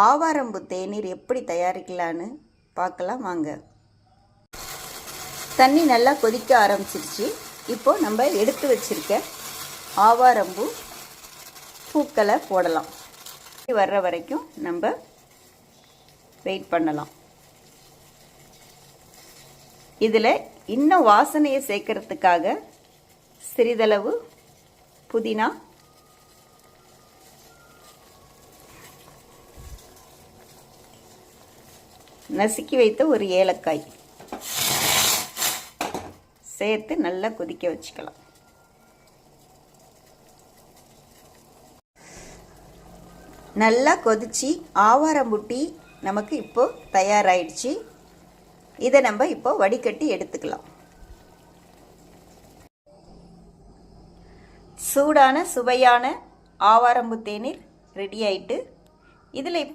ஆவாரம்பு தேநீர் எப்படி தயாரிக்கலான்னு பார்க்கலாம் வாங்க. தண்ணி நல்லா கொதிக்க ஆரம்பிச்சிருச்சு. இப்போ நம்ம எடுத்து வச்சிருக்க ஆவாரம்பு பூக்களை போடலாம். வர்ற வரைக்கும் நம்ம வெயிட் பண்ணலாம். இதில் இன்னும் வாசனையை சேர்க்கறதுக்காக சிறிதளவு புதினா நசுக்கி வைத்த ஒரு ஏலக்காய். சேர்த்து நல்லா கொதிக்க வச்சுக்கலாம். நல்லா கொதிச்சு ஆவாரம்புட்டி நமக்கு இப்போ தயாராயிடுச்சு. இதை நம்ம இப்போ வடிகட்டி எடுத்துக்கலாம். சூடான சுவையான ஆவாரம்பு தேநீர் ரெடி ஆயிட்டு இதில் இப்போ